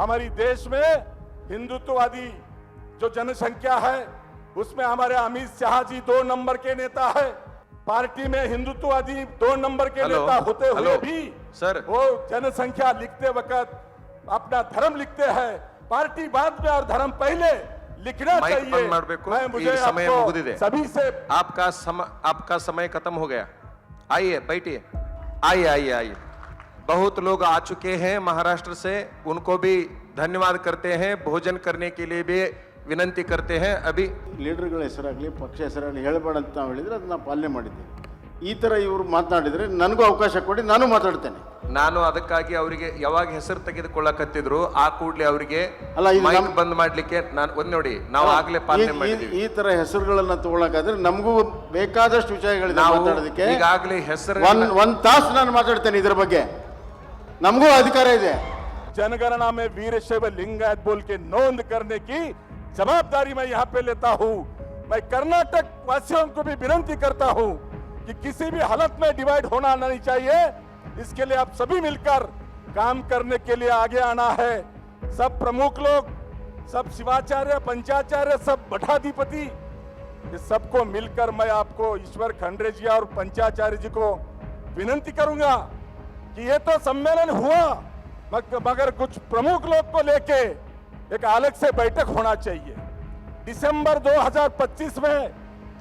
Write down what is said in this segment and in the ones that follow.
हमारी देश में हिंदुत्ववादी जो जनसंख्या है उसमें हमारे अमित शाह जी दो नंबर के नेता है। पार्टी में हिंदुत्ववादी दो नंबर के hello, नेता होते hello, हुए भी सर। वो जनसंख्या लिखते वक्त अपना धर्म लिखते हैं। पार्टी बाद में और धर्म पहले लिखना चाहिए। मैं मुझे समय सभी से आपका समय आपका समय खत्म हो गया। आइए बैठिए। आइए आइए आइए। बहुत लोग आ चुके हैं महाराष्ट्र से उनको भी धन्यवाद करते हैं भोजन करने के लिए भी विनंती करते हैं अभी ಲೀಡರ್ಗಳ ಹೆಸರಾಗಲಿ ಪಕ್ಷ ಹೆಸರಾಗಲಿ ಹೇಳಬೇಡ ಅಂತ ನಾವು ಹೇಳಿದ್ರೆ ಅದನ್ನ ಪಾಲನೆ ಮಾಡಿದ್ದೀವಿ ಈ ಥರ ಇವರು ಮಾತನಾಡಿದರೆ ನನಗೂ ಅವಕಾಶ ಕೊಡಿ ನಾನು ಮಾತಾಡ್ತೇನೆ ನಾನು ಅದಕ್ಕಾಗಿ ಅವರಿಗೆ ಯಾವಾಗ ಹೆಸರು ತೆಗೆದುಕೊಳ್ಳಕತ್ತಿದ್ರು ಆ ಕೂಡ್ಲೆ ಅವರಿಗೆ ಅಲ್ಲ, ಇದು ಮೈಕ್ ನಮ್- ಬಂದ್ ಮಾಡ್ಲಿಕ್ಕೆ ನಾನು ಒಂದ್ ನೋಡಿ ನಾವು ಆಗ್ಲೇ ಈ- ಪಾಲನೆ ಈ- ಮಾಡಿದೀವಿ ಈ ಥರ ಹೆಸರುಗಳನ್ನ ತಗೊಳಕಾದ್ರೆ ನಮಗೂ ಬೇಕಾದಷ್ಟು ವಿಷಯಗಳಿದೆ ನಾವು ಮಾತಾಡೋದಕ್ಕೆ ಈಗಾಗಲೇ ಹೆಸರು ಒಂದ್ ಒಂದ್ ತಾಸು ನಾನು ಮಾತಾಡ್ತೇನೆ ಇದ್ರ ಬಗ್ಗೆ ನಮಗೂ ಅಧಿಕಾರ ಇದೆ जनगणना में वीर शैव लिंगायत बोल के नोंद करने की जवाबदारी मैं यहाँ पे लेता हूँ मैं कर्नाटक वासियों को भी विनती करता हूँ कि किसी भी हालत में डिवाइड होना नहीं चाहिए इसके लिए आप सभी मिलकर काम करने के लिए आगे आना है सब प्रमुख लोग सब शिवाचार्य पंचाचार्य सब मठाधिपति ये सबको मिलकर मैं आपको ईश्वर खंडरे जी और पंचाचार्य जी को विनंती करूंगा कि ये तो सम्मेलन हुआ मगर कुछ प्रमुख लोग को लेके एक अलग से बैठक होना चाहिए। दिसंबर 2025 में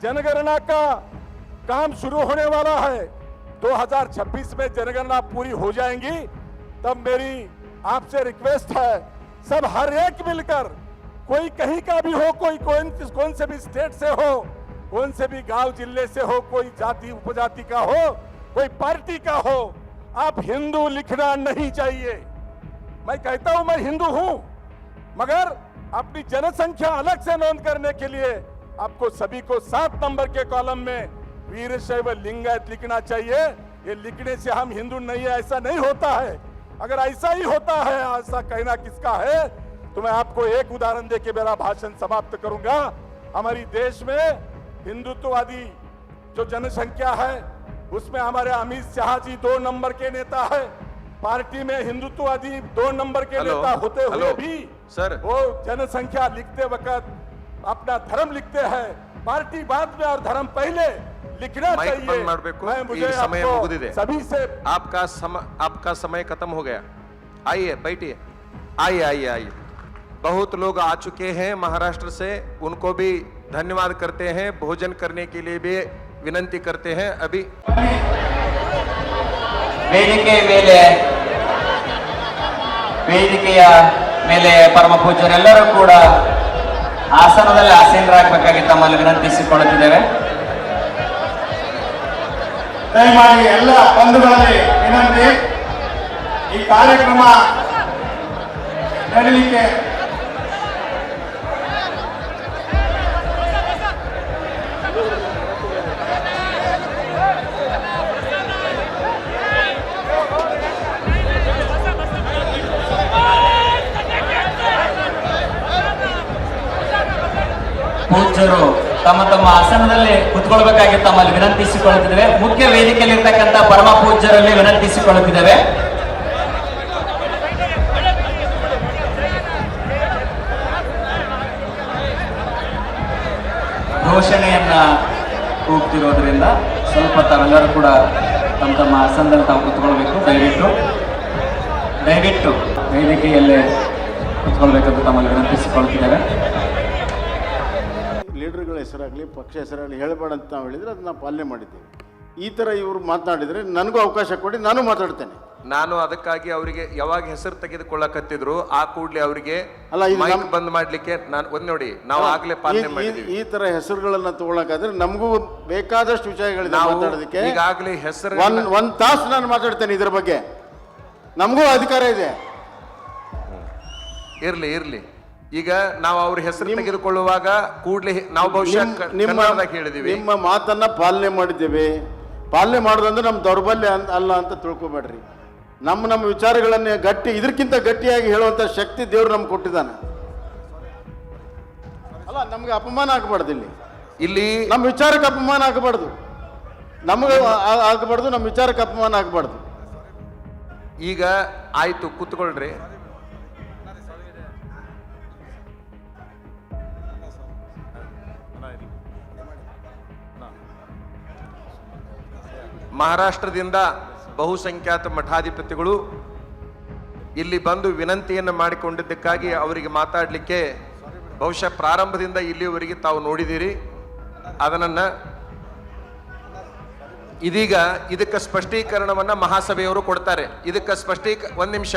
जनगणना का काम शुरू होने वाला है। 2026 में जनगणना पूरी हो जाएँगी। तब मेरी आपसे रिक्वेस्ट है, सब हर एक मिलकर, कोई कहीं का भी हो, कोई कौन कौन से भी स्टेट से हो, कौन से भी गाँव, ज़िले से हो, कोई जाति, उपजाति का हो, कोई पार्टी का हो आप हिंदू लिखना नहीं चाहिए। मैं कहता हूँ, मैं हिंदू हूँ, मगर अपनी जनसंख्या अलग से नोंद करने के लिए आपको सभी को सात नंबर के कॉलम में वीर शैव लिंगायत लिखना चाहिए। ये लिखने से हम हिंदू नहीं है, ऐसा नहीं होता है। अगर ऐसा ही होता है, ऐसा कहना किसका है? तो मैं आपको एक उदाहरण दे के मेरा भाषण समाप्त करूँगा। हमारी देश में हिंदुत्ववादी जो जनसंख्या है उसमें हमारे अमित शाह जी दो नंबर के नेता है। पार्टी में हिंदुत्ववादी दो नंबर के Hello. नेता होते हुए भी सर। वो जनसंख्या लिखते वक्त अपना धर्म लिखते हैं। पार्टी बाद में और धर्म पहले लिखना चाहिए। मैं मुझे समय दे। सभी से आपका सम, आपका समय खत्म हो गया। आइए बैठिए। आइए आइए आइए। बहुत लोग आ चुके हैं महाराष्ट्र से। उनको भी धन्यवाद करते हैं। भोजन करने के लिए भी विनंती करते हैं अभी ವೇದಿಕೆ ಮೇಲೆ ವೇದಿಕೆಯ ಮೇಲೆ ಪರಮ ಪೂಜ್ಯರೆಲ್ಲರೂ ಕೂಡ ಆಸನದಲ್ಲಿ ಆಸೀನರಾಗಬೇಕಾಗಿ ತಮ್ಮಲ್ಲಿ ವಿನಂತಿಸಿಕೊಳ್ಳುತ್ತಿದ್ದೇವೆ ದಯಮಾಡಿ ಎಲ್ಲ ಬಂಧುಗಳಲ್ಲಿ ವಿನಂತಿ ಈ ಕಾರ್ಯಕ್ರಮ ನಡೀಲಿಕ್ಕೆ ಪೂಜ್ಯರು ತಮ್ಮ ತಮ್ಮ ಆಸನದಲ್ಲಿ ಕುತ್ಕೊಳ್ಬೇಕಾಗಿ ತಮ್ಮಲ್ಲಿ ವಿನಂತಿಸಿಕೊಳ್ಳುತ್ತಿದ್ದೇವೆ. ಮುಖ್ಯ ವೇದಿಕೆಯಲ್ಲಿರ್ತಕ್ಕಂಥ ಪರಮ ಪೂಜ್ಯರಲ್ಲಿ ವಿನಂತಿಸಿಕೊಳ್ಳುತ್ತಿದ್ದೇವೆ. ಘೋಷಣೆಯನ್ನ ಕೂಗ್ತಿರೋದ್ರಿಂದ ಸ್ವಲ್ಪ ತಾವೆಲ್ಲರೂ ಕೂಡ ತಮ್ಮ ತಮ್ಮ ಆಸನದಲ್ಲಿ ತಾವು ಕುತ್ಕೊಳ್ಬೇಕು, ದಯವಿಟ್ಟು. ದಯವಿಟ್ಟು ವೇದಿಕೆಯಲ್ಲೇ ಕುತ್ಕೊಳ್ಬೇಕಂತ ತಮ್ಮಲ್ಲಿ ವಿನಂತಿಸಿಕೊಳ್ತಿದ್ದೇವೆ ಹೆಸರಾಗಲಿ ಪಕ್ಷ ಹೆಸರಾಗಲಿ ಹೇಳಬೇಡ ಅಂತ ನಾವು ಹೇಳಿದರೆ ಅದನ್ನ ಪಾಲನೆ ಮಾಡಿದ್ದೀವಿ. ಈ ಥರ ಇವರು ಮಾತನಾಡಿದರೆ ನನಗೂ ಅವಕಾಶ ಕೊಡಿ ನಾನು ಮಾತಾಡ್ತೇನೆ. ನಾನು ಅದಕ್ಕಾಗಿ ಅವರಿಗೆ ಯಾವಾಗ ಹೆಸರು ತೆಗೆದುಕೊಳ್ಳಕತ್ತಿದ್ರು ಆ ಕೂಡಲೇ ಅವರಿಗೆ ಅಲ್ಲ, ಇದು ಮೈಕ್ ನಮ್- ಬಂದ್ ಮಾಡ್ಲಿಕ್ಕೆ ನಾನು ಒಂದ್ ನೋಡಿ ನಾವು ಆಗ್ಲೇ ಪಾಲನೆ ಮಾಡಿದ್ವಿ ಮಾಡಿದೀವಿ. ಈ ತರ ಹೆಸರುಗಳನ್ನ ತಗೊಳಕಾದ್ರೆ ನಮಗೂ ಬೇಕಾದಷ್ಟು ವಿಷಯಗಳಿದೆ ನಾವು ಮಾತಾಡೋದಕ್ಕೆ. ಈಗಾಗಲೇ ಹೆಸರು ಒಂದ್ ಒಂದ್ ತಾಸು ನಾನು ಮಾತಾಡ್ತೇನೆ ಇದ್ರ ಬಗ್ಗೆ. ನಮಗೂ ಅಧಿಕಾರ ಇದೆ. ಇರ್ಲಿ ಇರ್ಲಿ. ಈಗ ನಾವು ಅವ್ರ ಹೆಸರು ತೆಗೆದುಕೊಳ್ಳುವಾಗ ಕೂಡಲೇ ನಾವು ಬಹುಶಃ ನಿಮ್- ನಿಮ್ಮ ಹೇಳಿದೀವಿ. ನಿಮ್ಮ ಮಾತನ್ನ ಪಾಲನೆ ಮಾಡಿದ್ದೇವೆ. ಪಾಲನೆ ಮಾಡೋದಂದ್ರೆ ನಮ್ಮ ದೌರ್ಬಲ್ಯ ಅಲ್ಲ ಅಂತ ತಿಳ್ಕೊಬೇಡ್ರಿ. ನಮ್ಮ ನಮ್ಮ ವಿಚಾರಗಳನ್ನ ಗಟ್ಟಿ ಇದಕ್ಕಿಂತ ಗಟ್ಟಿಯಾಗಿ ಹೇಳುವಂತ ಶಕ್ತಿ ದೇವ್ರು ನಮ್ಗೆ ಕೊಟ್ಟಿದ್ದಾನೆ. ಅಲ್ಲ ನಮ್ಗೆ ಅಪಮಾನ ಆಗಬಾರ್ದು ಇಲ್ಲಿ. ಇಲ್ಲಿ ನಮ್ಮ ವಿಚಾರಕ್ಕೆ ಅಪಮಾನ ಆಗಬಾರ್ದು. ನಮಗೆ ಆಗಬಾರ್ದು ನಮ್ಮ ವಿಚಾರಕ್ಕೆ ಅಪಮಾನ ಆಗಬಾರ್ದು. ಈಗ ಆಯ್ತು ಕೂತ್ಕೊಳ್ರಿ. ಮಹಾರಾಷ್ಟ್ರದಿಂದ ಬಹುಸಂಖ್ಯಾತ ಮಠಾಧಿಪತಿಗಳು ಇಲ್ಲಿ ಬಂದು ವಿನಂತಿಯನ್ನು ಮಾಡಿಕೊಂಡಿದ್ದಕ್ಕಾಗಿ ಅವರಿಗೆ ಮಾತಾಡಲಿಕ್ಕೆ ಬಹುಶಃ ಪ್ರಾರಂಭದಿಂದ ಇಲ್ಲಿಯವರೆಗೆ ತಾವು ನೋಡಿದ್ದೀರಿ. ಅದನ್ನು ಇದೀಗ ಇದಕ್ಕೆ ಸ್ಪಷ್ಟೀಕರಣವನ್ನು ಮಹಾಸಭೆಯವರು ಕೊಡ್ತಾರೆ. ಇದಕ್ಕೆ ಸ್ಪಷ್ಟೀಕ ಒಂದು ನಿಮಿಷ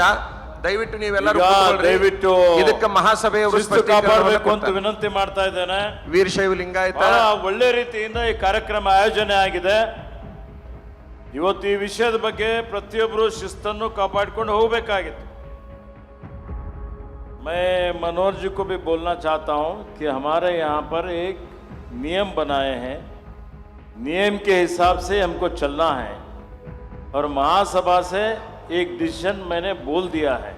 ದಯವಿಟ್ಟು ನೀವೆಲ್ಲರೂ ದಯವಿಟ್ಟು ಇದಕ್ಕೆ ಮಹಾಸಭೆಯವರು ಕಾಪಾಡಬೇಕು ಅಂತ ವಿನಂತಿ ಮಾಡ್ತಾ ಇದ್ದೇನೆ. ವೀರಶೈವ ಲಿಂಗಾಯತ ಒಳ್ಳೆ ರೀತಿಯಿಂದ ಈ ಕಾರ್ಯಕ್ರಮ ಆಯೋಜನೆ ಆಗಿದೆ. ಇವತ್ತು ಈ ವಿಷಯದ ಬಗ್ಗೆ ಪ್ರತಿಯೊಬ್ಬರು ಶಿಸ್ತನ್ನು ಕಾಪಾಡಿಕೊಂಡು ಹೋಗಬೇಕಾಗಿತ್ತು मैं मनोज जी को भी बोलना चाहता हूं कि हमारे यहाँ पर एक नियम बनाए हैं नियम के हिसाब से हमको चलना है और महासभा से एक डिसीजन मैंने बोल दिया है